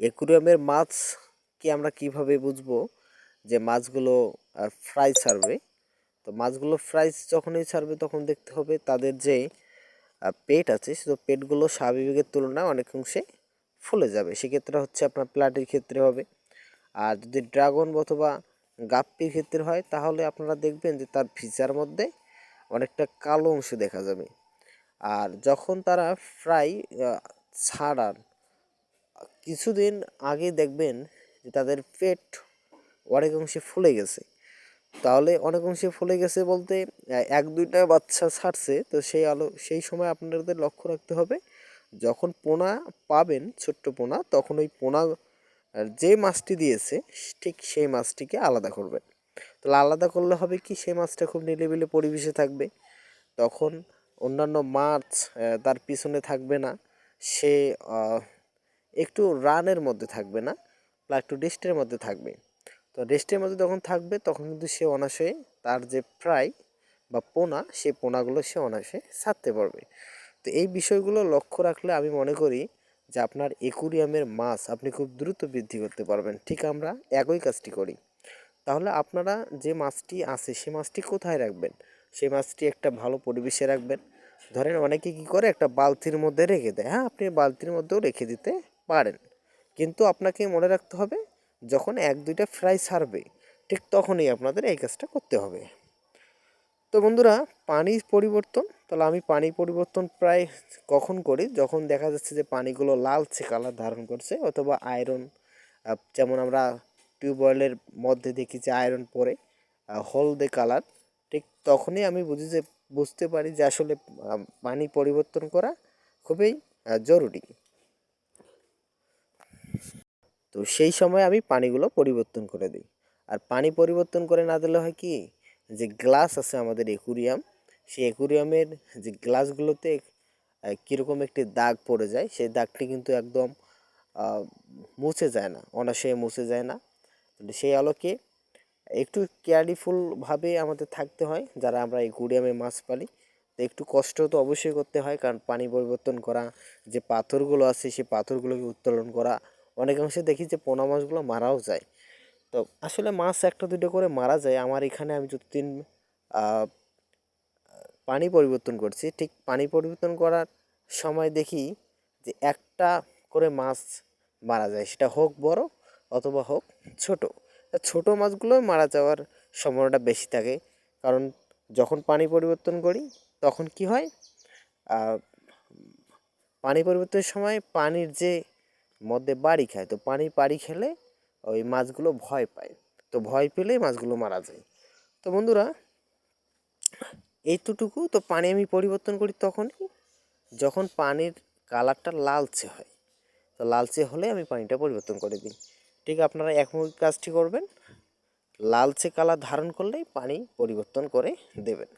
অ্যাকুরিয়ামের মাছকে আমরা কীভাবে বুঝব? যে মাছগুলো ফ্রাই ছাড়বে। তো মাছগুলো ফ্রাই যখনই ছাড়বে তখন দেখতে হবে তাদের যে পেট আছে, সে পেটগুলো স্বাভাবিকের তুলনায় অনেক অংশে ফুলে যাবে। সেক্ষেত্রে হচ্ছে আপনার প্লাটির ক্ষেত্রে হবে। আর যদি ড্রাগন অথবা গাপ্পির ক্ষেত্রে হয়, তাহলে আপনারা দেখবেন যে তার ফিচার মধ্যে অনেকটা কালো অংশ দেখা যাবে। আর যখন তারা ফ্রাই ছাড়ার কিছুদিন আগে দেখবেন যে তাদের পেট অনেক অংশে ফুলে গেছে। তাহলে অনেক অংশে ফুলে গেছে বলতে এক দুইটা বাচ্চা ছাড়ছে, তো সেই আলো, সেই সময় আপনাদের লক্ষ্য রাখতে হবে, যখন পোনা পাবেন, ছোট্ট পোনা, তখন ওই পোনা যে মাছটি দিয়েছে, ঠিক সেই মাছটিকে আলাদা করবেন। তাহলে আলাদা করলে হবে কি, সেই মাছটা খুব নিরিবিলি পরিবেশে থাকবে, তখন অন্যান্য মাছ তার পিছনে থাকবে না, সে একটু রানের মধ্যে থাকবে না বা একটু রেস্টের মধ্যে থাকবে। তো রেস্টের মধ্যে যখন থাকবে, তখন কিন্তু সে অনায়াসে তার যে ফ্রাই বা পোনা, সে পোনাগুলো সে অনায়াসে ছাড়তে পারবে। তো এই বিষয়গুলো লক্ষ্য রাখলে আমি মনে করি যে আপনার একুরিয়ামের মাছ আপনি খুব দ্রুত বৃদ্ধি করতে পারবেন। ঠিক আমরা একই কাজটি করি। তাহলে আপনারা যে মাছটি আছে, সে মাছটি কোথায় রাখবেন? সেই মাছটি একটা ভালো পরিবেশে রাখবেন। ধরেন অনেকে কি করে? একটা বালতির মধ্যে রেখে দেয়। হ্যাঁ আপনি বালতির মধ্যেও রেখে দিতে পারেন। কিন্তু আপনাকে মনে রাখতে হবে, যখন এক, দুইটা ফ্রাই ছাড়বে ঠিক তখনই আপনাদের এই কাজটা করতে হবে। তো বন্ধুরা পানি পরিবর্তন, তাহলে আমি পানি পরিবর্তন প্রায় কখন করি? যখন দেখা যাচ্ছে যে পানিগুলো লালচে কালার ধারণ করছে, অথবা আয়রন যেমন আমরা টিউবওয়েলের মধ্যে দেখি যে আয়রন পরে হলদে কালার, ঠিক তখনই আমি বুঝি যে বুঝতে পারি যে আসলে পানি পরিবর্তন করা খুবই জরুরি। তো সেই সময় আমি পানিগুলো পরিবর্তন করে দিই। আর পানি পরিবর্তন করে না দিলে হয় কি, যে গ্লাস আছে আমাদের একুরিয়াম সেই একুরিয়ামের যে গ্লাসগুলোতে কীরকম একটি দাগ পড়ে যায়, সেই দাগটি কিন্তু একদম মুছে যায় না, অনায়াসে মুছে যায় না। সেই আলোকে একটু কেয়ারফুলভাবে আমাদের থাকতে হয়, যারা আমরা একুরিয়ামে মাছ পালি। তো একটু কষ্ট তো অবশ্যই করতে হয়, কারণ পানি পরিবর্তন করা, যে পাথরগুলো আছে সেই পাথরগুলোকে উত্তোলন করা, অনেকাংশে দেখি যে পোনা মাছগুলো মারাও যায়। তো আসলে মাছ একটা দুটো করে মারা যায়, আমার এখানে আমি যতদিন পানি পরিবর্তন করছি, ঠিক পানি পরিবর্তন করার সময় দেখি যে একটা করে মাছ মারা যায়, সেটা হোক বড় অথবা হোক ছোট। ছোট মাছগুলো মারা যাওয়ার সম্ভাবনাটা বেশি থাকে। কারণ যখন পানি পরিবর্তন করি, তখন কি হয়? পানি পরিবর্তনের সময় পানির যে মধ্যে বাড়ি খায়, তো পানি বাড়ি খেলে ওই মাছগুলো ভয় পায়। তো ভয় পেলেই মাছগুলো মারা যায়। তো বন্ধুরা এইতটুকু তো পানি আমি পরিবর্তন করি তখনই যখন পানির কালারটা লালচে হয়। তো লালচে হলে আমি পানিটা পরিবর্তন করে দিই। ঠিক আপনারা একমুখী কাজটি করবেন। লালচে কালার ধারণ করলেই পানি পরিবর্তন করে দেবেন।